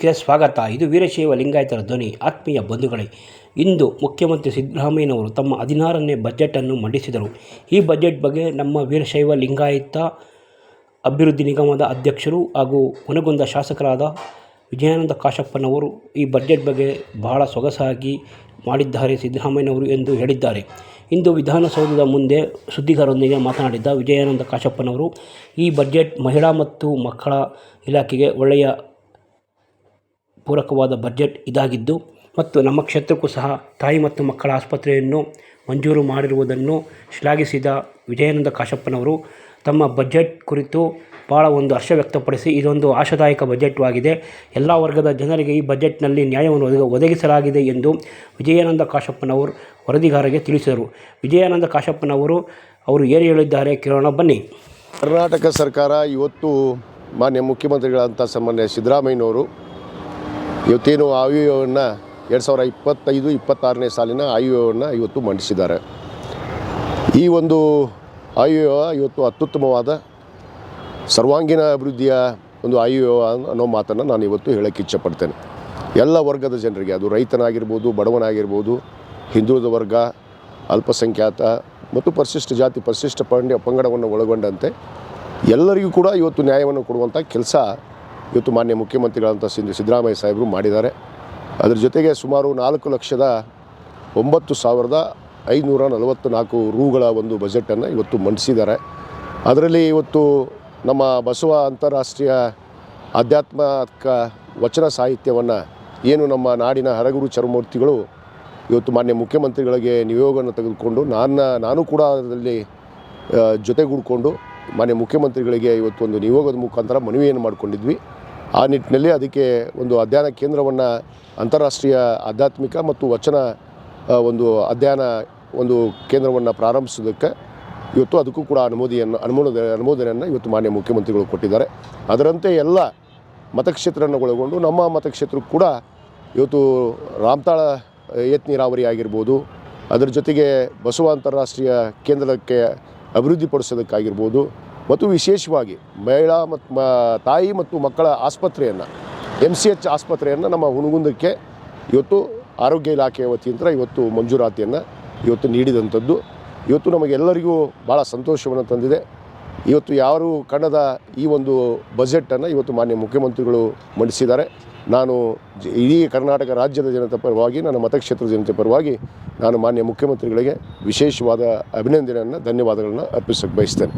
ಸ್ವಾಗತ. ಇದು ವೀರಶೈವ ಲಿಂಗಾಯತರ ಧ್ವನಿ. ಆತ್ಮೀಯ ಬಂಧುಗಳೇ, ಇಂದು ಮುಖ್ಯಮಂತ್ರಿ ಸಿದ್ದರಾಮಯ್ಯನವರು ತಮ್ಮ ಹದಿನಾರನೇ ಬಜೆಟನ್ನು ಮಂಡಿಸಿದರು. ಈ ಬಜೆಟ್ ಬಗ್ಗೆ ನಮ್ಮ ವೀರಶೈವ ಲಿಂಗಾಯತ ಅಭಿವೃದ್ಧಿ ನಿಗಮದ ಅಧ್ಯಕ್ಷರು ಹಾಗೂ ಹುನಗುಂದ ಶಾಸಕರಾದ ವಿಜಯಾನಂದ ಕಾಶಪ್ಪನವರು ಈ ಬಜೆಟ್ ಬಗ್ಗೆ ಬಹಳ ಸೊಗಸಾಗಿ ಮಾಡಿದ್ದಾರೆ ಸಿದ್ದರಾಮಯ್ಯನವರು ಎಂದು ಹೇಳಿದ್ದಾರೆ. ಇಂದು ವಿಧಾನಸೌಧದ ಮುಂದೆ ಸುದ್ದಿಗಾರರೊಂದಿಗೆ ಮಾತನಾಡಿದ ವಿಜಯಾನಂದ ಕಾಶಪ್ಪನವರು, ಈ ಬಜೆಟ್ ಮಹಿಳಾ ಮತ್ತು ಮಕ್ಕಳ ಇಲಾಖೆಗೆ ಒಳ್ಳೆಯ ಪೂರಕವಾದ ಬಜೆಟ್ ಇದಾಗಿದ್ದು ಮತ್ತು ನಮ್ಮ ಕ್ಷೇತ್ರಕ್ಕೂ ಸಹ ತಾಯಿ ಮತ್ತು ಮಕ್ಕಳ ಆಸ್ಪತ್ರೆಯನ್ನು ಮಂಜೂರು ಮಾಡಿರುವುದನ್ನು ಶ್ಲಾಘಿಸಿದ ವಿಜಯಾನಂದ ಕಾಶಪ್ಪನವರು, ತಮ್ಮ ಬಜೆಟ್ ಕುರಿತು ಭಾಳ ಒಂದು ಹರ್ಷ ವ್ಯಕ್ತಪಡಿಸಿ ಇದೊಂದು ಆಶಾದಾಯಕ ಬಜೆಟ್ವಾಗಿದೆ ಎಲ್ಲ ವರ್ಗದ ಜನರಿಗೆ ಈ ಬಜೆಟ್ನಲ್ಲಿ ನ್ಯಾಯವನ್ನು ಒದಗ, ಒದಗಿಸಲಾಗಿದೆ ಎಂದು ವಿಜಯಾನಂದ ಕಾಶಪ್ಪನವರು ವರದಿಗಾರರಿಗೆ ತಿಳಿಸಿದರು. ವಿಜಯಾನಂದ ಕಾಶಪ್ಪನವರು, ಅವರು ಏನು ಹೇಳಿದ್ದಾರೆ ಕೇಳೋಣ ಬನ್ನಿ. ಕರ್ನಾಟಕ ಸರ್ಕಾರ ಇವತ್ತು ಮಾನ್ಯ ಮುಖ್ಯಮಂತ್ರಿಗಳಂಥ ಸಾಮಾನ್ಯ ಸಿದ್ದರಾಮಯ್ಯನವರು ಇವತ್ತೇನು ಆಯುವನ್ನು ಎರಡು ಸಾವಿರ ಇಪ್ಪತ್ತೈದು, ಇಪ್ಪತ್ತಾರನೇ ಸಾಲಿನ ಆಯುವನ್ನು ಇವತ್ತು ಮಂಡಿಸಿದ್ದಾರೆ. ಈ ಒಂದು ಆಯುವ್ಯವ ಇವತ್ತು ಅತ್ಯುತ್ತಮವಾದ ಸರ್ವಾಂಗೀಣ ಅಭಿವೃದ್ಧಿಯ ಒಂದು ಆಯುವ್ಯವ ಅನ್ನೋ ಮಾತನ್ನು ನಾನು ಇವತ್ತು ಹೇಳೋಕ್ಕೆ ಇಚ್ಛಪಡ್ತೇನೆ. ಎಲ್ಲ ವರ್ಗದ ಜನರಿಗೆ, ಅದು ರೈತನಾಗಿರ್ಬೋದು, ಬಡವನಾಗಿರ್ಬೋದು, ಹಿಂದುಳಿದ ವರ್ಗ, ಅಲ್ಪಸಂಖ್ಯಾತ ಮತ್ತು ಪರಿಶಿಷ್ಟ ಜಾತಿ, ಪರಿಶಿಷ್ಟ ಪಂಗಡವನ್ನು ಒಳಗೊಂಡಂತೆ ಎಲ್ಲರಿಗೂ ಕೂಡ ಇವತ್ತು ನ್ಯಾಯವನ್ನು ಕೊಡುವಂಥ ಕೆಲಸ ಇವತ್ತು ಮಾನ್ಯ ಮುಖ್ಯಮಂತ್ರಿಗಳಂತ ಸಿದ್ ಸಿದ್ದರಾಮಯ್ಯ ಸಾಹೇಬರು ಮಾಡಿದ್ದಾರೆ. ಅದರ ಜೊತೆಗೆ ಸುಮಾರು ನಾಲ್ಕು ಲಕ್ಷದ ಒಂಬತ್ತು ಸಾವಿರದ ಐನೂರ ನಲವತ್ತು ನಾಲ್ಕು ರೂಗಳ ಒಂದು ಬಜೆಟನ್ನು ಇವತ್ತು ಮಂಡಿಸಿದ್ದಾರೆ. ಅದರಲ್ಲಿ ಇವತ್ತು ನಮ್ಮ ಬಸವ ಅಂತಾರಾಷ್ಟ್ರೀಯ ಆಧ್ಯಾತ್ಮಕ ವಚನ ಸಾಹಿತ್ಯವನ್ನು ಏನು ನಮ್ಮ ನಾಡಿನ ಹರಗುರು ಚರಮೂರ್ತಿಗಳು ಇವತ್ತು ಮಾನ್ಯ ಮುಖ್ಯಮಂತ್ರಿಗಳಿಗೆ ನಿಯೋಗವನ್ನು ತೆಗೆದುಕೊಂಡು ನಾನು ನಾನು ಕೂಡ ಅದರಲ್ಲಿ ಜೊತೆಗೂಡಿಕೊಂಡು ಮಾನ್ಯ ಮುಖ್ಯಮಂತ್ರಿಗಳಿಗೆ ಇವತ್ತು ಒಂದು ನಿಯೋಗದ ಮುಖಾಂತರ ಮನವಿಯನ್ನು ಮಾಡಿಕೊಂಡಿದ್ವಿ. ಆ ನಿಟ್ಟಿನಲ್ಲಿ ಅದಕ್ಕೆ ಒಂದು ಅಧ್ಯಯನ ಕೇಂದ್ರವನ್ನು ಅಂತಾರಾಷ್ಟ್ರೀಯ ಆಧ್ಯಾತ್ಮಿಕ ಮತ್ತು ವಚನ ಒಂದು ಅಧ್ಯಯನ ಒಂದು ಕೇಂದ್ರವನ್ನು ಪ್ರಾರಂಭಿಸೋದಕ್ಕೆ ಇವತ್ತು ಅದಕ್ಕೂ ಕೂಡ ಅನುಮೋದಿಯನ್ನು ಅನುಮೋದ ಅನುಮೋದನೆಯನ್ನು ಇವತ್ತು ಮಾನ್ಯ ಮುಖ್ಯಮಂತ್ರಿಗಳು ಕೊಟ್ಟಿದ್ದಾರೆ. ಅದರಂತೆ ಎಲ್ಲ ಮತಕ್ಷೇತ್ರವನ್ನು ಒಳಗೊಂಡು ನಮ್ಮ ಮತಕ್ಷೇತ್ರಕ್ಕೂ ಕೂಡ ಇವತ್ತು ರಾಮತಾಳ ಏತ್ ನೀರಾವರಿ ಆಗಿರ್ಬೋದು, ಅದರ ಜೊತೆಗೆ ಬಸವ ಅಂತಾರಾಷ್ಟ್ರೀಯ ಕೇಂದ್ರಕ್ಕೆ ಅಭಿವೃದ್ಧಿಪಡಿಸೋದಕ್ಕಾಗಿರ್ಬೋದು ಮತ್ತು ವಿಶೇಷವಾಗಿ ಮಹಿಳಾ ಮತ್ತು ತಾಯಿ ಮತ್ತು ಮಕ್ಕಳ ಆಸ್ಪತ್ರೆಯನ್ನು ಎಂ ಸಿ ಎಚ್ ಆಸ್ಪತ್ರೆಯನ್ನು ನಮ್ಮ ಹುಣಗುಂದಕ್ಕೆ ಇವತ್ತು ಆರೋಗ್ಯ ಇಲಾಖೆಯ ವತಿಯಿಂದ ಇವತ್ತು ಮಂಜೂರಾತಿಯನ್ನು ಇವತ್ತು ನೀಡಿದಂಥದ್ದು. ಇವತ್ತು ನಮಗೆಲ್ಲರಿಗೂ ಭಾಳ ಸಂತೋಷವನ್ನು ತಂದಿದೆ. ಇವತ್ತು ಯಾರು ಕನ್ನಡದ ಈ ಒಂದು ಬಜೆಟನ್ನು ಇವತ್ತು ಮಾನ್ಯ ಮುಖ್ಯಮಂತ್ರಿಗಳು ಮಂಡಿಸಿದ್ದಾರೆ. ನಾನು ಇಡೀ ಕರ್ನಾಟಕ ರಾಜ್ಯದ ಜನತೆ ಪರವಾಗಿ, ನನ್ನ ಮತಕ್ಷೇತ್ರದ ಜನತೆ ಪರವಾಗಿ ನಾನು ಮಾನ್ಯ ಮುಖ್ಯಮಂತ್ರಿಗಳಿಗೆ ವಿಶೇಷವಾದ ಅಭಿನಂದನೆಯನ್ನು, ಧನ್ಯವಾದಗಳನ್ನು ಅರ್ಪಿಸಕ್ಕೆ ಬಯಸ್ತೇನೆ.